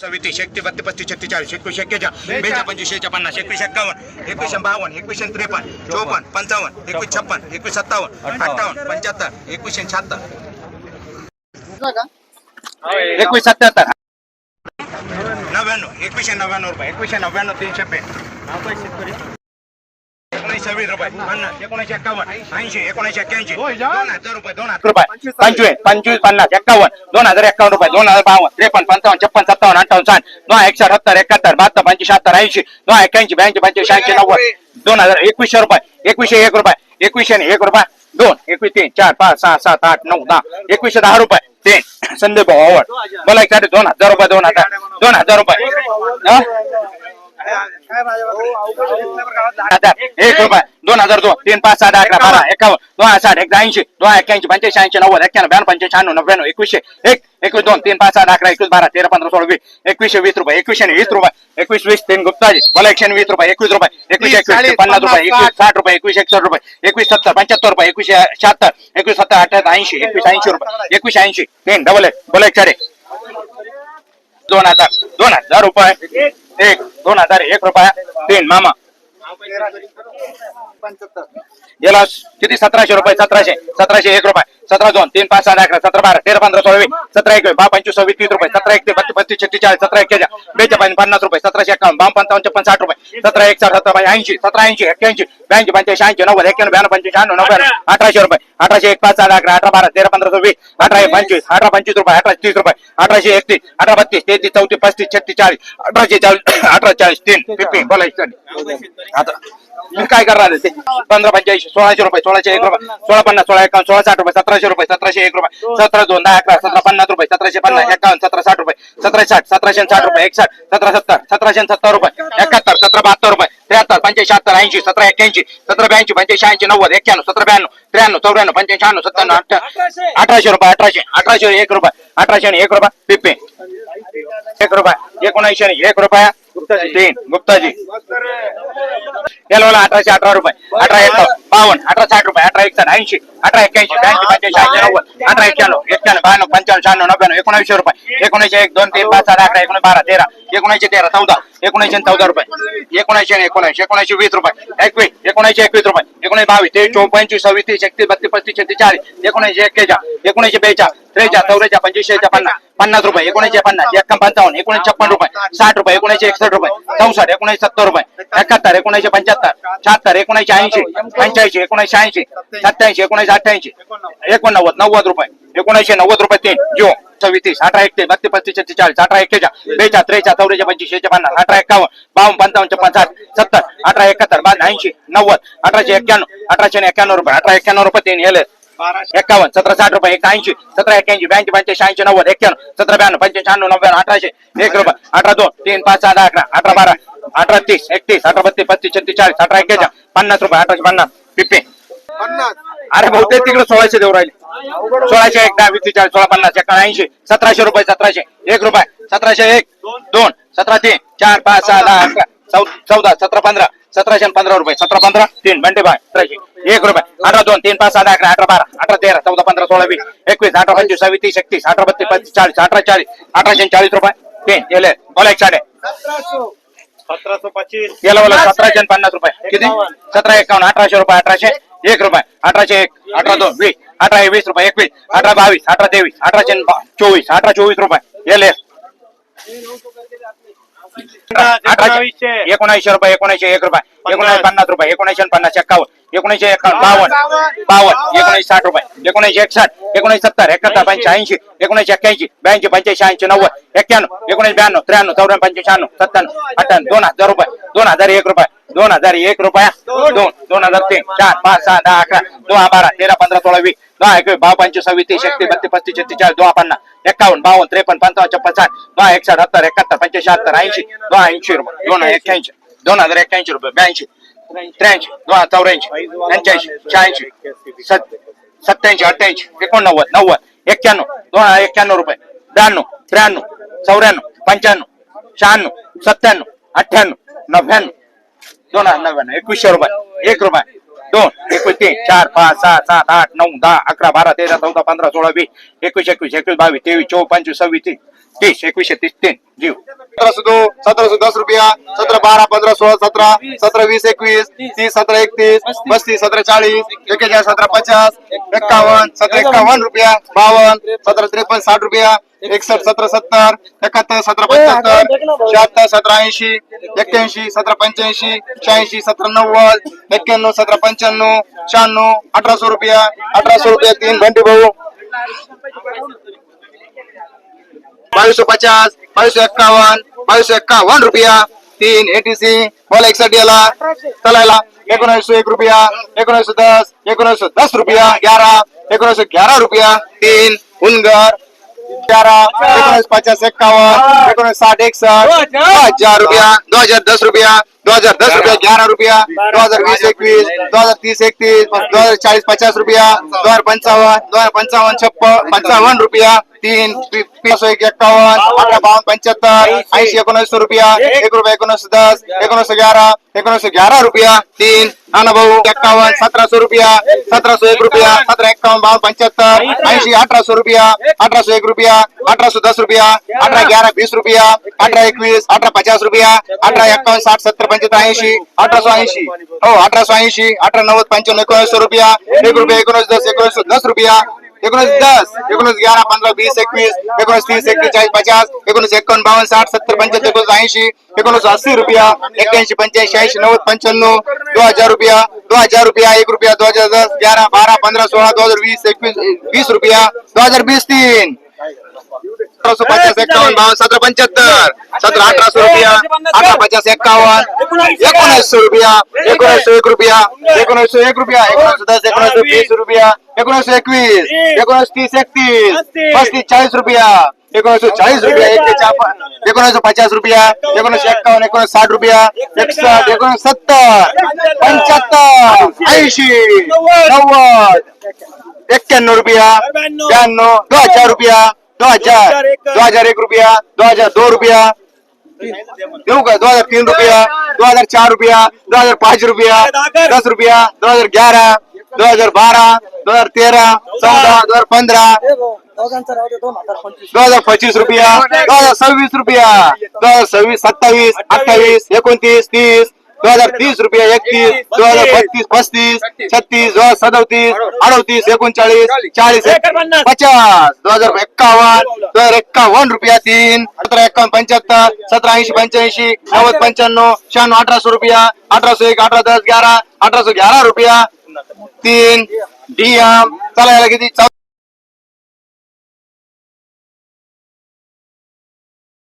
सव्वीस एकतीस बत्तीस पस्तीस छत्तीस चाळीस एकवीस एक्केचाळीस बेचा पंचवीसशेच्या पन्नास एकवीस एक्कावन्न एकवीस बावन्न एकवीस त्रेपन्न चोपन्न पंचावन्न एकवीस छप्पन एकवीस सत्तावन्न अठ्ठावन्न. पंच्याहत्तर एकवीसशे शहात्तर. एकवीस सत्याहत्तर. नव्याण्णव एकवीसशे नव्याण्णव रुपये एकवीसशे नव्याण्णव तीनशे पे. एकोणीसशे वीस रुपये. पन्नास एकोणीसशे एक्कावन्न ऐंशी एकोणीसशे एक्क्याऐंशी. दोन हजार रुपये दोन हजार. रुपये. पंचवीस पंचवीस पन्नास एक्कावन्न दोन हजार एक्कावन्न रुपये दोन हजार बावन्न त्रेपन्न पंचावन्न छप्पन सत्तावन्न अठ्ठावन्न साठ दोन एकशे सत्तर एकाहत्तर बहात्तर पंचवीस ऐंशी दोन एक्क्याऐंशी ब्याऐंशी पंचवीस शहाऐंशी नव्वद दोन हजार एकवीसशे रुपये एकवीसशे एक रुपये एकवीसशे एक रुपये दोन एकवीस तीन चार पाच सहा सात आठ नऊ दहा एकवीसशे दहा रुपये तीन संदीप भाऊ आवड. मला एक दोन हजार रुपये दोन हजार दोन हजार रुपये. हा? एक रुपये दोन हजार दोन तीन पाच सात अकरा बारा एकावन्न दोन हजार साठ एकदा ऐंशी दोन एक्क्याऐंशी पंच्याऐंशी ऐंशी नव्वद एक्क्याण्णव ब्याण्णव शहाण्णव नव्याण्णव एकवीसशे एक एकवीस दोन तीन पाच सात अकरा एकवीस बारा तेरा पंधरा सोळा वीस एकवीसशे वीस रुपये एकवीसशे वीस रुपये एकवीस वीस तीन गुप्ताजी मला एकशे वीस रुपये एकवीस रुपये एकवीस एकवीस पन्नास रुपये एकवीस साठ. रुपये एकवीस एकसष्ट रुपये एकवीस सत्तर पंच्याहत्तर रुपये एकवीस शहात्तर एकवीस सत्तर अठ्याहत्तर ऐंशी एकवीस ऐंशी रुपये एकवीस ऐंशी तीन डबल एक बोला एक चार दोन हजार दोन हजार रुपये. एक दोन हजार एक रुपया. तीन मामा. याला किती? सतराशे रुपये सतराशे सतराशे एक रुपये. सतरा दोन तीन पाच सात अकरा सतरा बारा तेरा पंधरा सोळा सतरा एक बारा पंचवीस सव्वीस तीस रुपये. सतरा एक ते बत्तीस पस्तीस छत्तीस चाळीस सतरा एक बेचाळीस पन्नास रुपये. सतराशे एकावन्न बावन्न पंचावन्न छप्पन साठ रुपये. सतरा एक साठ सतरा पंचे ऐंशी सतरा ऐंशी एक्क्याऐंशी ब्याऐंशी पंच्याऐंशी ऐंशी नव्वद एक्क्याण्णव ब्याण्णव पंचवीस शहाण्णव नव्वद अठराशे रुपये. अठराशे एक पाच सात अकरा अठरा बारा तेरा पंधरा सोळा वीस अठरा एक पंचवीस अठरा पंचवीस रुपये अठराशे तीस रुपये अठराशे एकतीस अठरा बत्तीस तेहतीस चौतीस पस्तीस छत्तीस चाळीस अठराशे चाळीस अठरा चाळीस तीन फिफ्टीन बोलायचं आता मी काय करणार ते? पंधरा पंच्याऐंशी सोळाशे रुपये सोळाशे एक रुपये सोळा पन्नास सोळा एकावन्न सोळा साठ रुपये सतराशे रुपये सतराशे एक रुपये सतरा दोन दहा अकरा सतरा पन्नास रुपये सतराशे पन्नास एकावन्न सतरा साठ रुपये सतराशे साठ सतराशे साठ रुपये एकसाठ सतरा सत्तर सतराशे सत्तर रुपये एकाहत्तर सतरा बहात्तर रुपये त्र्याहत्तर पंच्याऐंशी शहात्तर ऐंशी सतरा एक्क्याऐंशी सतरा ब्याऐंशी पंच्याऐंशी ऐंशी नव्वद एक्क्याण्णव सतरा ब्याण्णव त्र्याण्णव चौऱ्याण्णव पंच्याऐंशी सत्त्याण्णव अठ्ठा अठराशे रुपये अठराशे अठराशे एक रुपये अठराशे एक रुपये पिप्पे एक रुपये एकोणऐंशी एक रुपया तीन गुप्ताजी. याला अठराशे अठरा रुपये. अठरा येतो बावन्न अठरा साठ रुपये अठरा एक ऐंशी अठरा एक्क्याऐंशी ब्याऐंशी पंच्याऐंशी ऐंशी नव्वद अठरा एक्क्याण्णव एक्क्याण्णव ब्याण्णव पंच्याण्णव शहाण्णव नव्याण्णव एकोणऐंशी रुपये. एकोणीशे एक दोन तीन पाच सात अठरा एकोणीस बारा तेरा एकोणीशे तेरा चौदा एकोणीशे चौदा रुपये. एकोणीशे आणि एकोणऐंशी एकोणऐंशी वीस रुपये. एकवीस एकोणीशे एकवीस रुपये. एकोणीस बावीस तेवीस चोवीस पंचवीस सव्वीस तीस एकतीस बत्तीस पस्तीस छत्तीस एकोणीशे एकोणऐंशी एकोणीशे एकोणऐंशी बेचाळ त्रेचाळ चौरेचाळ पंचवीसशे पन्नास पन्नास रुपये एकोणीशे पन्नास एक्कावन्न पंचावन्न एकोणीस छप्पन रुपये साठ रुपये एकोणीशे एकसष्ट रुपये चौसष्ट एकोणीशे सत्तर रुपये एकाहत्तर एकोणीशे पंच्याहत्तर शहात्तर एकोणऐंशी ऐंशी पंच्याऐंशी एकोणऐंशी ऐंशी सत्याऐंशी एकोणऐंशी अठ्ठ्याऐंशी. एकोणनव्वद नव्वद रुपये. एकोणऐंशी नव्वद रुपये तीन. जो सव्वीस अठरा एकतीस बत्तीस पस्तीस छत्तीस अठरा एक्केचाळ बेचाळ त्रेचाळ चौरेचाळ पंचवीस पन्नास अठरा एक्कावन्न बावन्न पंचावन्न छप्पन साठ सत्तर अठरा एकाहत्तर बावन्न ऐंशी नव्वद अठराशे एक्क्याण्णव अठराशे एक्क्याण्णव रुपये अठरा एक्क्याण्णव रुपये तीन हेले एक्कावन्न सतरा साठ रुपये एक ऐंशी सतरा एक्क्याऐंशी ब्याऐंशी पंच्याऐंशी ऐंशी नव्वद एक्क्याण्णव सतरा ब्याण्णव पंच्याऐंशी शहाण्णव नव्याण्णव अठराशे एक रुपये अठरा दोन तीन पाच सात अकरा अठरा बारा अठरा तीस एकतीस अठरा बत्तीस पस्तीस छत्तीस चाळीस अठरा एक्केचाळ पन्नास रुपये अठराशे पन्नास. पिप्पे अरे बहुतेक तिकडे सोळाशे देऊ राहिले. सोळाशे एक दहा वीस चाळीस सोळा पन्नास एका ऐंशी सतराशे रुपये सतराशे. एक रुपये. सतराशे एक दोन सतरा तीन चार पाच सहा दहा अकरा चौदा सतरा पंधरा. सतराशे पंधरा रुपये. सतरा पंधरा तीन बंडे बाय सतराशे. एक रुपये. अठरा दोन तीन पाच सात अकरा अठरा बारा अठरा तेरा चौदा पंधरा सोळा वीस एकवीस अठरा पंचवीस सव्वीस तीस एकतीस अठरा बत्तीस पस्तीस चाळीस अठरा चाळीस अठराशे चाळीस रुपये. तीन बोला एक साडे. सतराशे पच्चीस. याला बोला सतराशे. पन्नास रुपये. किती? सतरा एकावन्न अठराशे रुपये अठराशे एक रुपये. अठराशे एक अठरा दोन वीस. अठरा वीस रुपये एकवीस. अठरा बावीस अठरा तेवीस अठराशे चोवीस अठरा चोवीस रुपये. अठराशे एकोणऐंशी रुपये एकोणऐंशी एक रुपये. एकोणऐंशी पन्नास रुपये एकोणऐंशी आणि पन्नास एक्कावन्न. एकोणऐंशी एकावन्न बावन्न. बावन्न. एकोणऐंशी साठ रुपये. एकोणऐंशी एकसाठ एकोणऐंशी सत्तर. एकाहत्तर पंचे ऐंशी एकोणऐंशी एक्क्याऐंशी. ब्याऐंशी पंच्याऐंशी ऐंशी नव्वद. एक्क्याण्णव. एकोणऐंशी ब्याण्णव त्र्याण्णव चौऱ्याण्णव पंचे शहाण्णव सत्त्याण्णव अठ्ठ्याण्णव. दोन हजार रुपये. दोन हजार एक रुपये. दोन हजार एक रुपया. दोन. दोन. हजार तीन. चार पाच सहा दहा अकरा. दोन बारा तेरा पंधरा सोळा वीस. दहा एकवीस बाव पंचवीस सव्वीस तीस एकतीस बत्तीस पस्तीस छत्तीस दोन पन्नास. एकावन्न बावन्न त्रेपन्न पंचावन्न छप्पन साठ. दोन एकशे अठ्याहत्तर एकाहत्तर पंच्याऐंशी शहात्तर ऐंशी. दोन ऐंशी रुपये. दोन एक्क्याऐंशी. दोन हजार एक्क्याऐंशी रुपये. ब्याऐंशी. त्र्याऐंशी. दोन हजार चौऱ्याऐंशी. पंच्याऐंशी. शहाऐंशी. सत सत्याऐंशी अठ्ठ्याऐंशी एकोणनव्वद नव्वद एक्क्याण्णव. दोन हजार एक्क्याण्णव रुपये. ब्याण्णव त्र्याण्णव चौऱ्याण्णव पंच्याण्णव शहाण्णव सत्त्याण्णव अठ्ठ्याण्णव नव्याण्णव. दोन हजार नव्याण्णव एकवीसशे रुपये. एक रुपये. दोन एकवीस तीन चार पाच सहा सात आठ नऊ दहा अकरा बारा तेरा चौदा पंधरा सोळा वीस एकवीस एकवीस एकवीस बावीस तेवीस चोवीस पंचवीस सव्वीस तीस. तीस एकवीसशे तीस तीन. जीव. सतराशे दो सतराशे दस रुपया सतरा बारा पंधरा सोळा सतरा सतरा वीस एकवीस तीस सतरा एकतीस पस्तीस सतरा चाळीस एकेचाळीस सतरा पचास एक्कावन्न सतरा एक्कावन्न रुपया बावन्न सतरा त्रेपन्न साठ रुपया एकसष्ट सतरा सत्तर एकाहत्तर सतरा पंच्याहत्तर शहात्तर सतरा ऐंशी एक्क्याऐंशी सतरा पंच्याऐंशी शहाऐंशी सतरा नव्वद एक्क्याण्णव सतरा पंच्याण्णव शहाण्णव अठराशे रुपया अठराशे रुपया तीन. घंटे भाऊ. बावीसशे पचास बावीसशे एक्कावन्न बावीसशे एक्कावन्न रुपया. तीन एटीसी बोला एकसाठी याला चालायला. एकोणीसशे एक रुपया एकोणीसशे दस एकोणीसशे दस रुपया ग्यारह एकोणीसशे ग्यारह रुपया. तीन उनगर ग्यारह एकोणीस पचास एक्कावन्न एकोणीस साठ एकसठ दो हजार रुपया दो हजार दस रुपया. दो हजार दस रुपया ग्यारह रुपया दो हजार बीस एकवीस दो हजार तीस एकतीस दो हजार चाळीस पचास रुपया दो हजार पंचावन्न दो हजार पंचावन्न छप्पन पंचावन्न रुपया तीन एक एक्कावन्न अठरा बावन्न पंच्याहत्तर ऐंशी. एकोणीसशे रुपया एक. रुपया एकोणीसशे दस एकोणीसशे ग्यारह एकोणीसशे ग्यारह रुपया तीन नाना भाऊ एक्कावन्न सतराशे रुपया सतराशे एक रुपया सतरा एक्कावन्न बावन्न पंच्याहत्तर ऐंशी अठराशे रुपया अठराशे एक रुपया अठराशे दस रुपया अठरा ग्यारह बीस रुपया अठरा एकवीस अठरा पचास रुपया अठरा एक्कावन्न साठ सत्तर पंच्याहत्तर ऐंशी अठराशे ऐंशी. हो अठराशे ऐंशी अठरा नव्वद पंच्याण्णव एकोणीसशे रुपया. एक रुपया एकोणीस दस एकोणीसशे दस रुपया. एकोणीस दस एकोणीस ग्यारह पंधरा वीस एकवीस एकोणीस तीस एक्केचाळीस पचास एकोणीस एकावन्न बावन्न साठ सत्तर पंच्याहत्तर एकोणीस ऐंशी एकोणीस अस्सी रुपया एक्क्याऐंशी पंच्याऐंशी ऐंशी नव्वद पंच्याण्णव दो हजार रुपया दो हजार रुपया एक रुपया दो हजार दस ग्यारह बारह पंद्रह सोळा दो हजार वीस एकवीस वीस रुपया दो हजार बीस तीन. सतराशे पचास एक्कावन्न बावन सतरा पंच्याहत्तर सतरा अठराशे रुपया अठरा पचास एक्कावन्न एकोणीसशे रुपया एकोणीसशे एक रुपया एकोणीसशे एक रुपया एकोणीसशे दस एकोणीसशे वीस रुपया एकोणीसशे एकवीस एकोणीस तीस एकतीस पस्तीस चाळीस रुपया एकोणीसशे चाळीस रुपया एक्केचाळीस एकोणीसशे पचास रुपया एकोणीसशे एक्कावन्न एकोणीस साठ रुपया एकसष्ट एकोणीस सत्तर पंच्याहत्तर ऐंशी नव्वद एक्क्याण्णव रुपया ब्याण्णव दो हजार रुपया दो हजार दो हजार एक रुपया दो हजार दो रुपया देऊ का दो हजार तीन रुपया दो हजार चार रुपया दो हजार पाच रुपया दस रुपया दो हजार ग्यारह दो हजार बारह दो हजार तेरह चौदह दो हजार पंद्रह दो हजार पच्चीस रुपया दो हजार सव्वीस रुपया दो हजार सव्वीस सत्तावीस अठ्ठावीस एकोणतीस तीस दो हजार तीस रुपया एकतीस दो हजार बत्तीस पस्तीस छत्तीस. दो हजार सदोतीस अडतीस. एकोणचाळीस चाळीस. पचास दो हजार एक्कावन्न दो हजार. एक्कावन्न रुपया तीन सतरा एक्कावन्न पंच्याहत्तर सतरा ऐंशी पंच्याऐंशी नव्वद पंच्याण्णव शहाण्णव अठराशे रुपया अठराशे एक अठरा दस ग्यारह अठराशे ग्यारह रुपया. तीन डीएम चला याला किती?